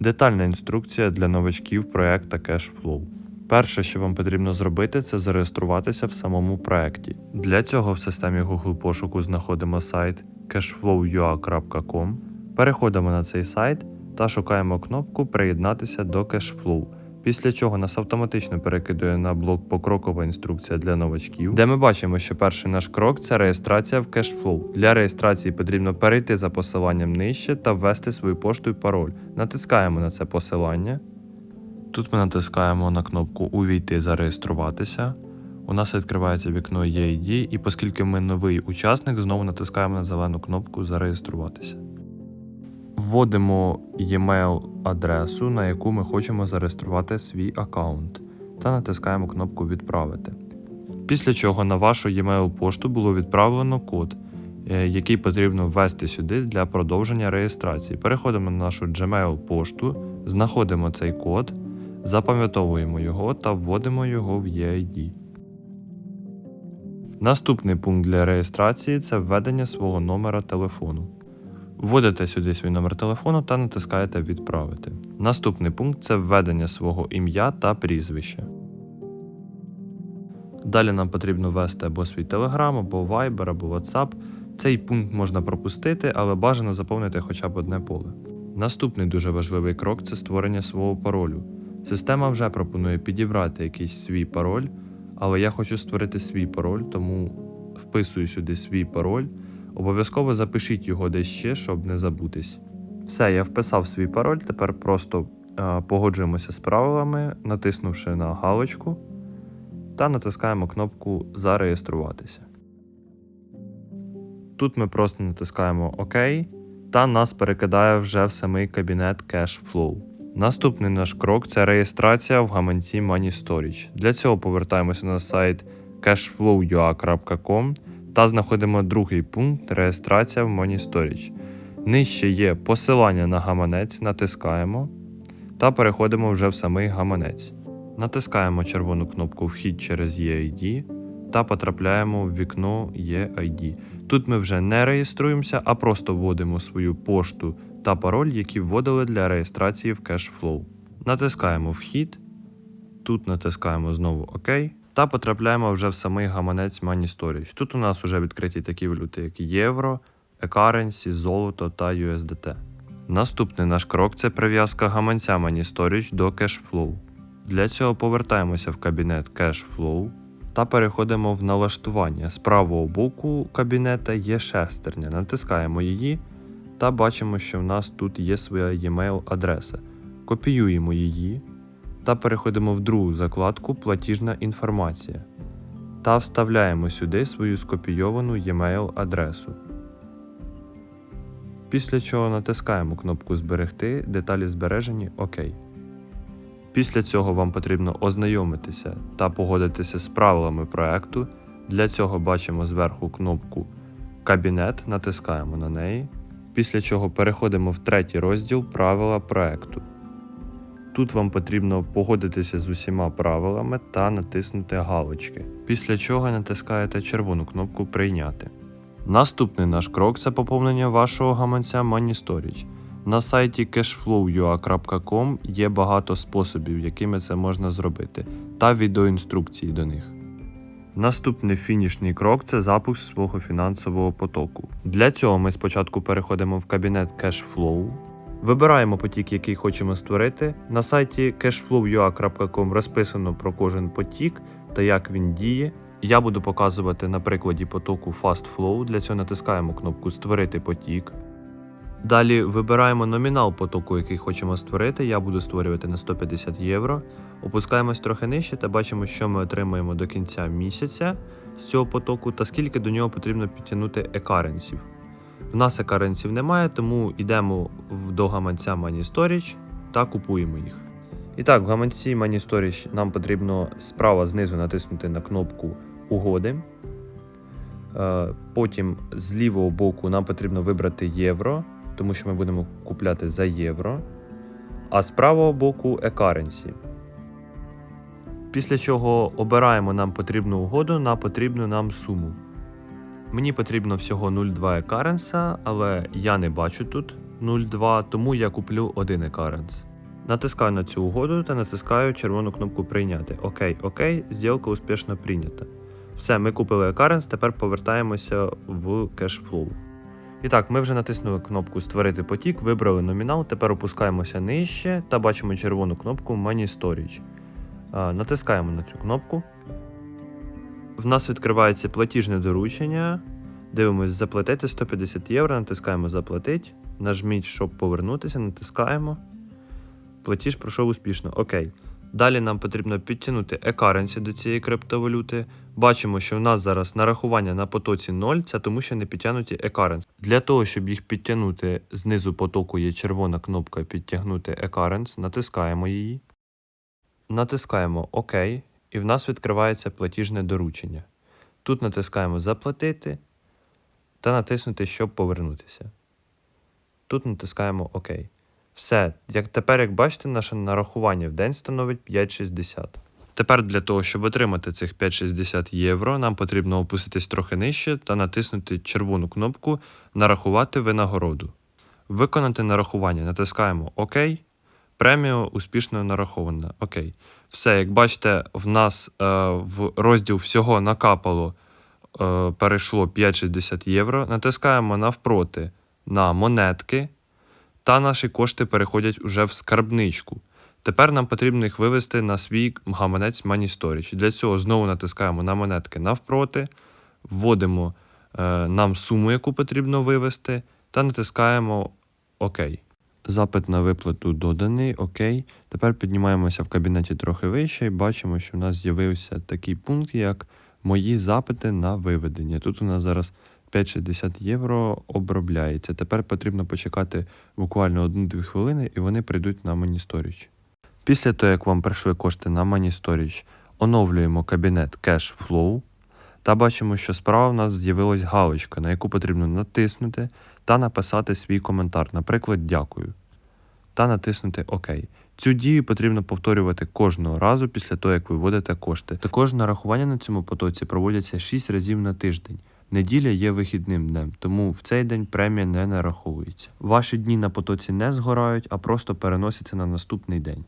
Детальна інструкція для новачків проєкта CashFlow. Перше, що вам потрібно зробити, це зареєструватися в самому проєкті. Для цього в системі Google пошуку знаходимо сайт cashflow.ua.com, переходимо на цей сайт та шукаємо кнопку Приєднатися до CashFlow. Після чого нас автоматично перекидує на блок покрокова інструкція для новачків, де ми бачимо, що перший наш крок це реєстрація в CashFlow. Для реєстрації потрібно перейти за посиланням нижче та ввести свою пошту і пароль. Натискаємо на це посилання. Тут ми натискаємо на кнопку Увійти зареєструватися. У нас відкривається вікно EID, і оскільки ми новий учасник, знову натискаємо на зелену кнопку Зареєструватися. Вводимо e-mail адресу, на яку ми хочемо зареєструвати свій аккаунт, та натискаємо кнопку Відправити. Після чого на вашу e-mail пошту було відправлено код, е, який потрібно ввести сюди для продовження реєстрації. Переходимо на нашу Gmail пошту, знаходимо цей код, запам'ятовуємо його та вводимо його в EID. Наступний пункт для реєстрації це введення свого номера телефону. Вводите сюди свій номер телефону та натискаєте Відправити. Наступний пункт це введення свого ім'я та прізвища. Далі нам потрібно ввести або свій Telegram, або Viber, або WhatsApp. Цей пункт можна пропустити, але бажано заповнити хоча б одне поле. Наступний дуже важливий крок це створення свого паролю. Система вже пропонує підібрати якийсь свій пароль, але я хочу створити свій пароль, тому вписую сюди свій пароль. Обов'язково запишіть його десь ще, щоб не забутись. Все, я вписав свій пароль, тепер просто е, погоджуємося з правилами, натиснувши на галочку та натискаємо кнопку Зареєструватися. Тут ми просто натискаємо ОК та нас перекидає вже в самий кабінет CashFlow. Наступний наш крок це реєстрація в гаманці Money Storage. Для цього повертаємося на сайт cashflow.ua.com та знаходимо другий пункт реєстрація в Money Storage. Нижче є посилання на гаманець, натискаємо та переходимо вже в самий гаманець. Натискаємо червону кнопку Вхід через EID та потрапляємо в вікно EID. Тут ми вже не реєструємося, а просто вводимо свою пошту та пароль, які вводили для реєстрації в CashFlow. Натискаємо Вхід, тут натискаємо знову ОК та потрапляємо вже в самий гаманець Money Storage. Тут у нас вже відкриті такі валюти, як євро, e-currency, золото та USDT. Наступний наш крок це прив'язка гаманця Money Storage до CashFlow. Для цього повертаємося в кабінет CashFlow та переходимо в налаштування. З правого боку кабінета є шестерня. Натискаємо її та бачимо, що в нас тут є своя e-mail адреса. Копіюємо її та переходимо в другу закладку Платіжна інформація та вставляємо сюди свою скопійовану e-mail адресу. Після чого натискаємо кнопку Зберегти, деталі збережені ОК. Після цього вам потрібно ознайомитися та погодитися з правилами проекту. Для цього бачимо зверху кнопку Кабінет, натискаємо на неї. Після чого переходимо в третій розділ Правила проекту. Тут вам потрібно погодитися з усіма правилами та натиснути галочки. Після чого натискаєте червону кнопку Прийняти. Наступний наш крок це поповнення вашого гаманця Money Storage. На сайті cashflow.ua.com є багато способів, якими це можна зробити, та відеоінструкції до них. Наступний фінішний крок це запуск свого фінансового потоку. Для цього ми спочатку переходимо в кабінет Cashflow, вибираємо потік, який хочемо створити. На сайті cashflow.ua.com розписано про кожен потік та як він діє. Я буду показувати на прикладі потоку FastFlow. Для цього натискаємо кнопку Створити потік. Далі вибираємо номінал потоку, який хочемо створити. Я буду створювати на 150 євро. Опускаємось трохи нижче та бачимо, що ми отримаємо до кінця місяця з цього потоку та скільки до нього потрібно підтягнути екаренсів. В нас екаренсів немає, тому йдемо до гаманця Money Storage та купуємо їх. І так, в гаманці Money Storage нам потрібно справа знизу натиснути на кнопку Угоди. Е, Потім з лівого боку нам потрібно вибрати євро, тому що ми будемо купляти за євро. А з правого боку e-currency. Після чого обираємо нам потрібну угоду на потрібну нам суму. Мені потрібно всього 0,2 e-currency, але я не бачу тут 0,2, тому я куплю один екаренс. Натискаю на цю угоду та натискаю червону кнопку Прийняти. Окей, окей, зділка успішно прийнята. Все, ми купили екаренс, тепер повертаємося в кешфлоу. І так, ми вже натиснули кнопку Створити потік, вибрали номінал, тепер опускаємося нижче та бачимо червону кнопку Money Storage. Натискаємо на цю кнопку. В нас відкривається платіжне доручення. Дивимось заплатити 150 євро, натискаємо Заплатить. Нажміть, щоб повернутися, натискаємо. Платіж пройшов успішно. Окей. Далі нам потрібно підтягнути екаренсі до цієї криптовалюти. Бачимо, що в нас зараз нарахування на потоці 0, це тому що не підтягнуті екаренс. Для того, щоб їх підтягнути, знизу потоку є червона кнопка Підтягнути екаренс, натискаємо її. Натискаємо ОК, і в нас відкривається платіжне доручення. Тут натискаємо Заплатити та натиснути, щоб повернутися. Тут натискаємо ОК. Все, як тепер, як бачите, наше нарахування в день становить 5,60. Тепер для того, щоб отримати цих 5,60 євро, нам потрібно опуститись трохи нижче та натиснути червону кнопку Нарахувати винагороду. Виконати нарахування. Натискаємо ОК. Премія успішно нарахована. ОК. Все, як бачите, в нас е, в розділ всього накапало, е, перейшло 5,60 євро. Натискаємо навпроти на монетки та наші кошти переходять уже в скарбничку. Тепер нам потрібно їх вивести на свій гаманець Money Storage. Для цього знову натискаємо на монетки навпроти, вводимо е, нам суму, яку потрібно вивести, та натискаємо ОК. Запит на виплату доданий, ОК. Тепер піднімаємося в кабінеті трохи вище і бачимо, що в нас з'явився такий пункт, як Мої запити на виведення. Тут у нас зараз 5,60 євро обробляється. Тепер потрібно почекати буквально 1-2 хвилини, і вони прийдуть на Money Storage. Після того, як вам прийшли кошти на Money Storage, оновлюємо кабінет Cash Flow та бачимо, що справа в нас з'явилась галочка, на яку потрібно натиснути та написати свій коментар, наприклад, дякую. Та натиснути ОК. Цю дію потрібно повторювати кожного разу після того, як ви вводите кошти. Також нарахування на цьому потоці проводяться 6 разів на тиждень. Неділя є вихідним днем, тому в цей день премія не нараховується. Ваші дні на потоці не згорають, а просто переносяться на наступний день.